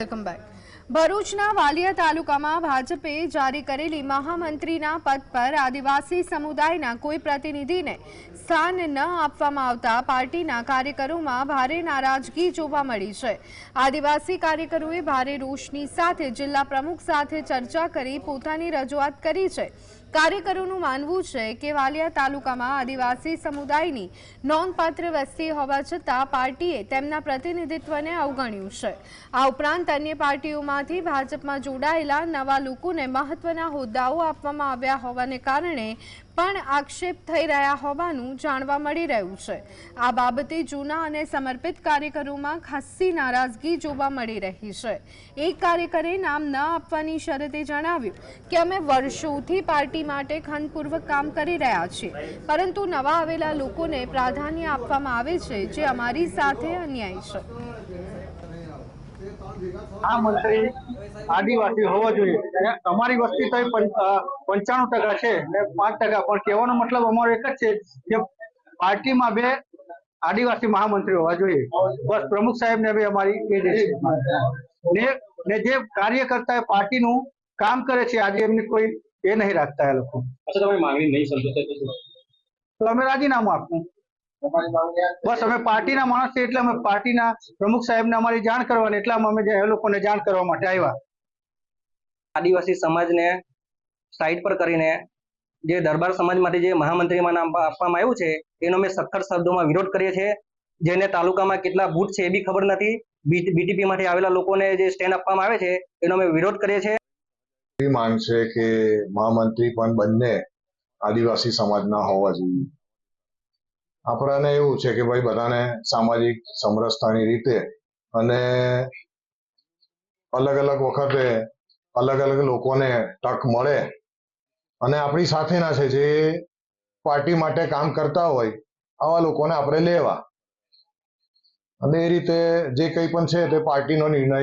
Welcome back ભરૂચના વાલિયા તાલુકામાં ભાજપે જારી કરેલી મહામંત્રીના પદ પર આદિવાસી સમુદાયના કોઈ પ્રતિનિધિને સ્થાન ન આપવામાં આવતા પાર્ટીના કાર્યકરોમાં ભારે નારાજગી જોવા મળી છે. આદિવાસી કાર્યકરોએ ભારે રોષની સાથે જિલ્લા પ્રમુખ સાથે ચર્ચા કરી પોતાની રજૂઆત કરી છે. કાર્યકરોનું માનવું છે કે વાલિયા તાલુકામાં આદિવાસી સમુદાયની નોંધપાત્ર વસ્તી હોવા છતાં પાર્ટીએ તેમના પ્રતિનિધિત્વને અવગણ્યું છે. આ ઉપરાંત અન્ય પાર્ટીઓમાંથી ભાજપમાં જોડાયેલા નવા લોકોને મહત્વના હોદ્દાઓ આપવામાં આવ્યા હોવાને કારણે પણ આક્ષેપ થઈ રહ્યા હોવાનું જાણવા મળી રહ્યું છે. આ બાબતે જૂના અને સમર્પિત કાર્યકરોમાં ખાસ્સી નારાજગી જોવા મળી રહી છે. એક કાર્યકરે નામ ન આપવાની શરતે જણાવ્યું કે અમે વર્ષોથી પાર્ટી માટે ખંડપૂર્વક કામ કરી રહ્યા છીએ. પરંતુ નવા આવેલા લોકોને પ્રાધાન્ય આપવામાં આવે છે, જે અમારી સાથે અન્યાય છે. આ મંત્રી આદિવાસી હોવો જોઈએ. અને અમારી વસ્તી તો પંચાણું ટકા છે ને પાંચ ટકા. પણ કહેવાનો મતલબ અમારો એક જ છે કે પાર્ટીમાં બે આદિવાસી મહામંત્રી હોવા જોઈએ. બસ પ્રમુખ સાહેબ ને બી અમારી એ છે. ને જે કાર્યકર્તા પાર્ટીનું કામ કરે છે આજે એમની કોઈ એ નહીં રાખતા એ લોકો. તમે માંગણી નહીં સમજો તો અમે રાજીનામું આપવું બસ અમે પાર્ટીના માણસ છે એટલે અમે પાર્ટીના પ્રમુખ સાહેબને અમારી જાણ કરવાની એટલે અમે એ લોકોને જાણ કરવા માટે આવ્યા. આદિવાસી સમાજને સાઈડ પર કરીને જે દરબાર સમાજમાંથી જે મહામંત્રીમાં નામ આપવામાં આવ્યું છે એનો અમે સખત શબ્દોમાં વિરોધ કરીએ છીએ. જેને તાલુકામાં કેટલા બૂથ છે એ બી ખબર નથી. બીટીપી માંથી આવેલા લોકોને જે સ્ટેન્ડ આપવામાં આવે છે એનો અમે વિરોધ કરીએ છીએ. માંગ છે કે મહામંત્રી પણ બંને આદિવાસી સમાજના હોવા જોઈએ. આપણાને એવું છે કે ભાઈ બધાને સામાજિક સમરસતાની રીતે અને અલગ અલગ વખતે અલગ અલગ લોકોને તક મળે. અને આપણી સાથેના છે જે પાર્ટી માટે કામ કરતા હોય, આવા લોકોને આપણે લેવા. અને એ રીતે જે કંઈ પણ છે તે પાર્ટીનો નિર્ણય